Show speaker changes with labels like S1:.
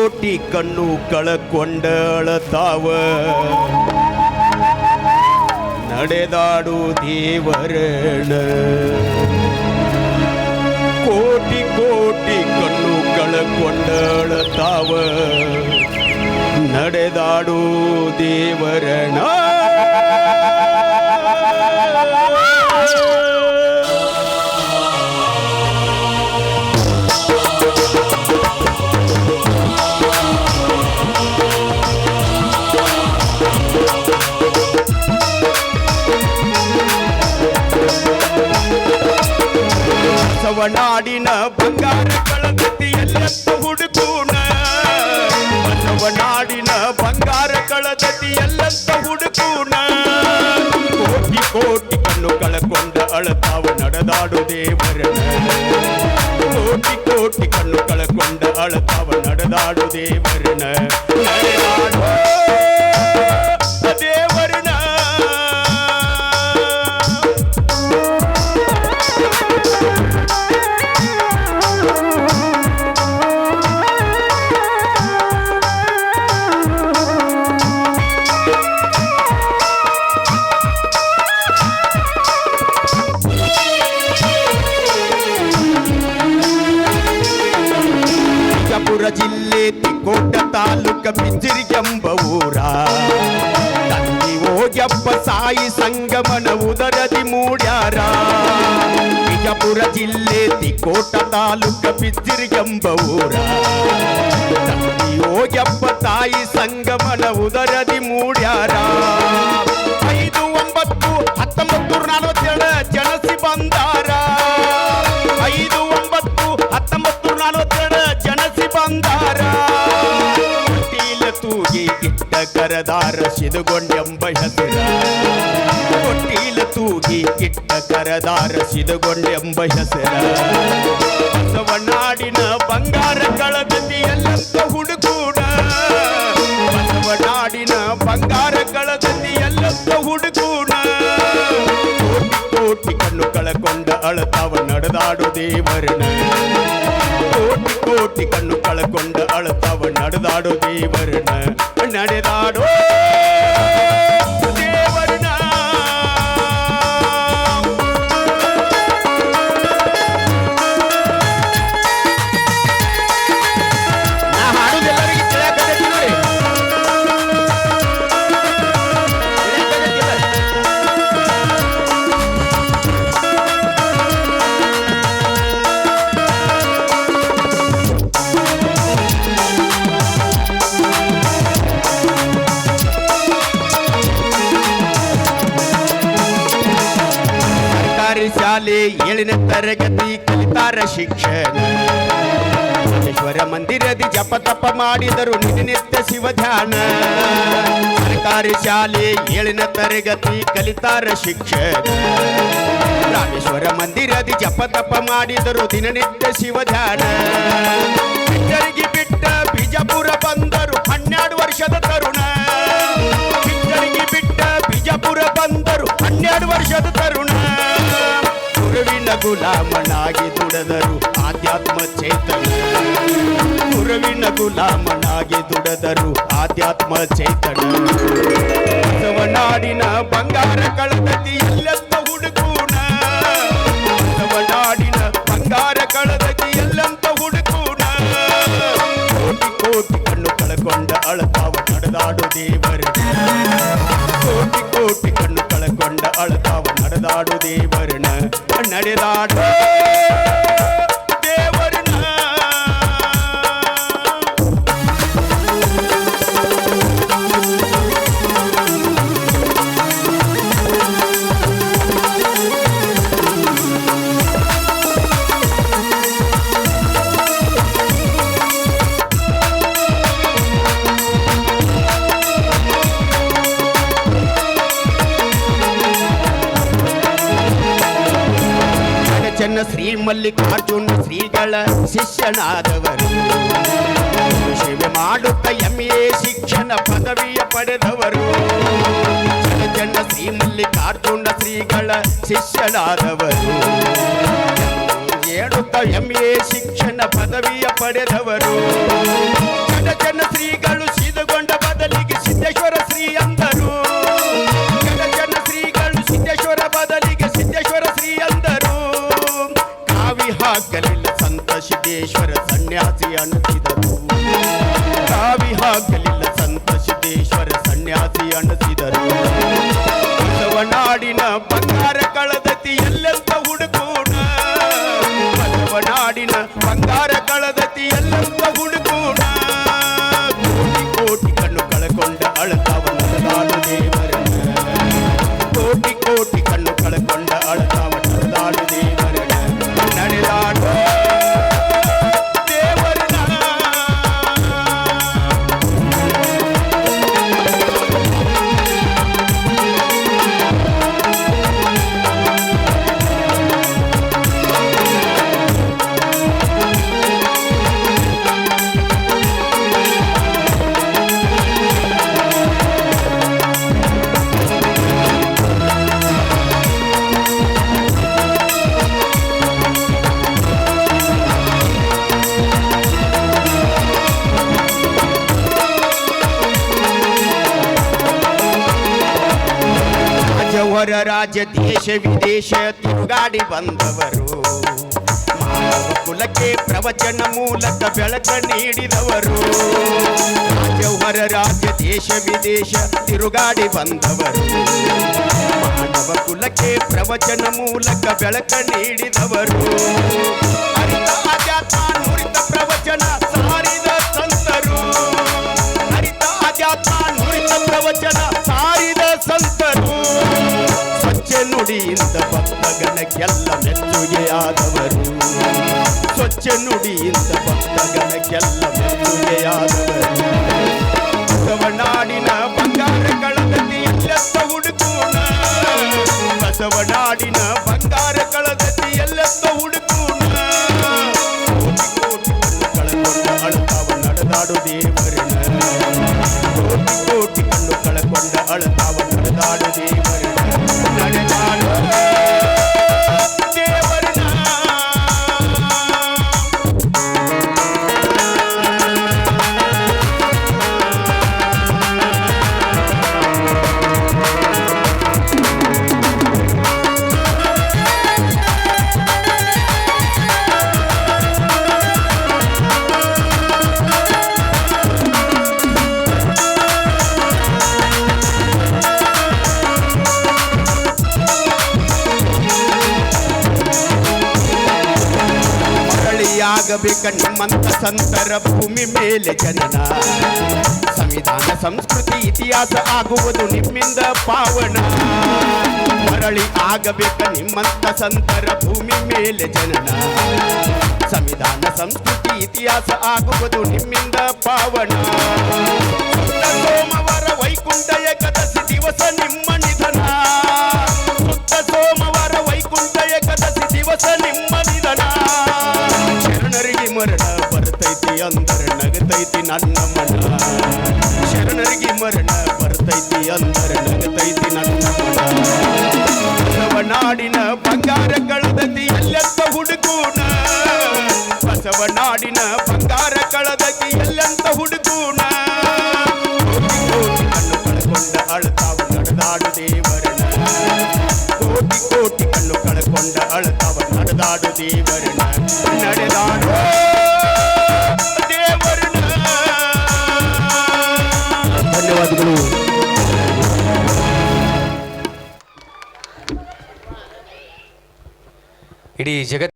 S1: ಕೋಟಿ ಕಣ್ಣು ಕಳಕೊಂಡಳತಾವ. ನಡೆದಾಡು ದೇವರಣ. ಕೋಟಿ ಕೋಟಿ ಕಣ್ಣು ಕಳಕೊಂಡಳತಾವ. ನಡೆದಾಡು ದೇವರಣ. ಬಸವನಾಡಿನ ಬಂಗಾರ ಕಳದತಿಯಲ್ಲೆತ್ತು ಹುಡುಕೂಣ ಬಸವನಾಡಿನ ಬಂಗಾರ ಕಳದತಿಯಲ್ಲೆತ್ತ ಹುಡುಕೂಣ ಕೋಟಿ ಕೋಟಿ ಕಣ್ಣು ಕಳಕೊಂಡ ಅಳತಾವ ನಡೆದಾಡು ದೇವರನ ಕೋಟಿ ಕೋಟಿ ಕಣ್ಣು ಕಳಕೊಂಡ ಅಳತಾವ ನಡೆದಾಡು ದೇವರನ ನಡೆದಾಡು ಬಿಜಾಪುರ ಜಿಲ್ಲೆ ತಿಕೋಟ ತಾಲೂಕ ಬಿಜ್ಜಿರಿ ಎಂಬ ಊರ ತಂದಿ ಹೋಗ್ಯಪ್ಪ ಸಾಯಿ ಸಂಗಮನ ಉದರದಿ ಮೂಡ್ಯಾರ ಬಿಜಾಪುರ ಜಿಲ್ಲೆ ತಿಕೋಟ ತಾಲೂಕ ಬಿಜ್ಜಿರಿ ಎಂಬ ಊರ ತಂದಿ ಹೋಗ್ಯಪ್ಪ ತಾಯಿ ಸಂಗಮನ ಉದರದಿ ಮೂಡ್ಯಾರ ಇಟ್ಟ ಕರದಾರ ಸಿದುಗೊಂಡೆಂಬ ಹೆಸರ ಕೊಟ್ಟೀಲ ತೂಗಿ ಇಟ್ಟ ಕರದಾರ ಸಿದುಗೊಂಡೆಂಬ ಹೆಸರ ಬಸವನಾಡಿನ ಬಂಗಾರ ಕಳದತಿ ಎಲ್ಲಂತ ಹುಡುಗೂಡ ಬಸವನಾಡಿನ ಬಂಗಾರ ಕಳದತಿ ಎಲ್ಲಂತ ಹುಡುಗೂಡ ಕೋಟಿ ಕೋಟಿ ಕಣ್ಣು ಕಳಕೊಂಡ ಅಳತಾವ ನಡೆದಾಡು ದೇವರನ ಕೋಟಿ ಕೋಟಿ ಕಣ್ಣು ಕಳಕೊಂಡ ಅಳತಾವ ನಡೆದಾಡು ದೇವರನ ನಡೆದಾಡು ಶಾಲೆ ಏಳನೇ ತರಗತಿ ಕಲಿತಾರ ಶಿಕ್ಷಣ. ಈಶ್ವರ ಮಂದಿರದಿ ಜಪ ತಪ ಮಾಡಿದರು ನಿತ್ಯ ಶಿವ ಧ್ಯಾನ. ಸರ್ಕಾರಿ ಶಾಲೆ ಏಳನೇ ತರಗತಿ ಕಲಿತಾರ ಶಿಕ್ಷಣ. ರಾಮೇಶ್ವರ ಮಂದಿರದಿ ಜಪ ತಪ ಮಾಡಿದರು ದಿನನಿತ್ಯ ಶಿವ ಧ್ಯಾನ. ಬಿಟ್ಟರಿಗೆ ಬಿಟ್ಟ ಬಿಜಾಪುರ ಬಂದರು ಹನ್ನೆರಡು ವರ್ಷದ ತರುಣ. ಬಿಟ್ಟರಿಗೆ ಬಿಟ್ಟ ಬಿಜಾಪುರ ಬಂದರು ಹನ್ನೆರಡು ವರ್ಷದ ತರುಣ. ಗುಲಾಮನಾಗಿ ದುಡದರು ಆಧ್ಯಾತ್ಮ ಚೇತನ ಗುರುವಿನ ಗುಲಾಮನಾಗಿ ದುಡದರು ಆಧ್ಯಾತ್ಮ ಚೇತನ ಬಸವನಾಡಿನ ಬಂಗಾರ ಕಳದತಿ ನಡೆದಾಡು ದೇವರನ ನಡೆದಾಡು ಮಲ್ಲಿಕಾರ್ಜುನ ಶ್ರೀಗಳ ಶಿಷ್ಯನಾದವರು. ಸೇವೆ ಮಾಡುತ್ತ ಎಂಎ ಶಿಕ್ಷಣ ಪದವಿಯ ಪಡೆದವರು. ಜನ ಶ್ರೀ ಮಲ್ಲಿಕಾರ್ಜುನ ಶ್ರೀಗಳ ಶಿಷ್ಯನಾದವರು. ಹೇಳುತ್ತ ಎಂಎ ಶಿಕ್ಷಣ ಪದವಿಯ ಪಡೆದವರು. ಜನ ಸನ್ಯಾಸಿ ಅಣಸಿದರು. ಬಸವನಾಡಿನ ಬಂಗಾರ ಕಳದತಿ ಎಲ್ಲೆಂತ ಹುಡುಕೋಣ ಬಸವನಾಡಿನ ಬಂಗಾರ ಕಳದತಿ ಎಲ್ಲೆಂತ ಹುಡುಕೋಣ ರಾಜವರ ರಾಜ್ಯ ದೇಶ ವಿದೇಶ ತಿರುಗಾಡಿ ಬಂದವರು ಮಾನವ ಕುಲಕ್ಕೆ ಪ್ರವಚನ ಮೂಲಕ ಬೆಳಕ ನೀಡಿದವರು ರಾಜವರ ರಾಜ್ಯ ದೇಶ ವಿದೇಶ ತಿರುಗಾಡಿ ಬಂದವರು ಮಾನವ ಕುಲಕ್ಕೆ ಪ್ರವಚನ ಮೂಲಕ ಬೆಳಕ ನೀಡಿದವರು ಅರಿತ ಅಧ್ಯಾತ್ಮ ನುರಿತ ಪ್ರವಚನ ಸಾರಿದ ಸಂತರು ಹರಿತ ಅಧ್ಯಾತ್ಮ ನುರಿತ ಪ್ರವಚನ ನುಡಿಯಿಂದ ಭಕ್ತಗಣಕ್ಕೆಲ್ಲ ಮೆಚ್ಚುಗೆಯಾದವರು. ಸ್ವಚ್ಛ ನುಡಿಯಿಂದ ಭಕ್ತಗಣಕ್ಕೆಲ್ಲ ಮೆಚ್ಚುಗೆಯಾದವರು. ಬಸವನಾಡಿನ ಬಂಗಾರ ಕಳದಲ್ಲಿ ಎಲ್ಲೆತ್ತ ಹುಡುಕೋಣ. ಬಸವನಾಡಿನ ಬಂಗಾರ ಕಳದಲ್ಲಿ ಎಲ್ಲೆತ್ತ ಹುಡುಕೋಣ ಮರಳಿಯಾಗಬೇಕ ನಿಮ್ಮಂತ ಸಂತರ ಭೂಮಿ ಮೇಲೆ ಜನನ. ಸಂವಿಧಾನ, ಸಂಸ್ಕೃತಿ, ಇತಿಹಾಸ ಆಗುವುದು ನಿಮ್ಮಿಂದ ಪಾವನ. ಮರಳಿ ಆಗಬೇಕ ನಿಮ್ಮಂತ ಸಂತರ ಭೂಮಿ ಮೇಲೆ ಜನನ. ಸಂವಿಧಾನ, ಸಂಸ್ಕೃತಿ, ಇತಿಹಾಸ ಆಗುವುದು ನಿಮ್ಮಿಂದ ಪಾವನ. ನಗತೈತಿ ನನ್ನ ಮನ ಶರಣರಿಗೆ ಮರಣ ಬರ್ತೈತಿ ಅಂದರ ನಗತೈತಿ ನನ್ನ ಮನ ಬಸವನಾಡಿನ ಬಂಗಾರ ಕಳದತಿ ಎಲ್ಲೆಂತ ಹುಡುಕೋಣ ಬಸವನಾಡಿನ ಬಂಗಾರ ಕಳದತಿ ಎಲ್ಲೆಂತ ಹುಡುಕೋಣ ಕೋಟಿ ಕೋಟಿ ಕಣ್ಣು ಕಳಕೊಂಡ ಅಳತಾವ ನಡೆದಾಡು ದೇವರನ ಕೋಟಿ ಕೋಟಿ ಕಣ್ಣು ಕಳಕೊಂಡ ಅಳತಾವ ನಡೆದಾಡು ದೇವರನ ನಡೆದಾಡು
S2: ఇడీ జగత్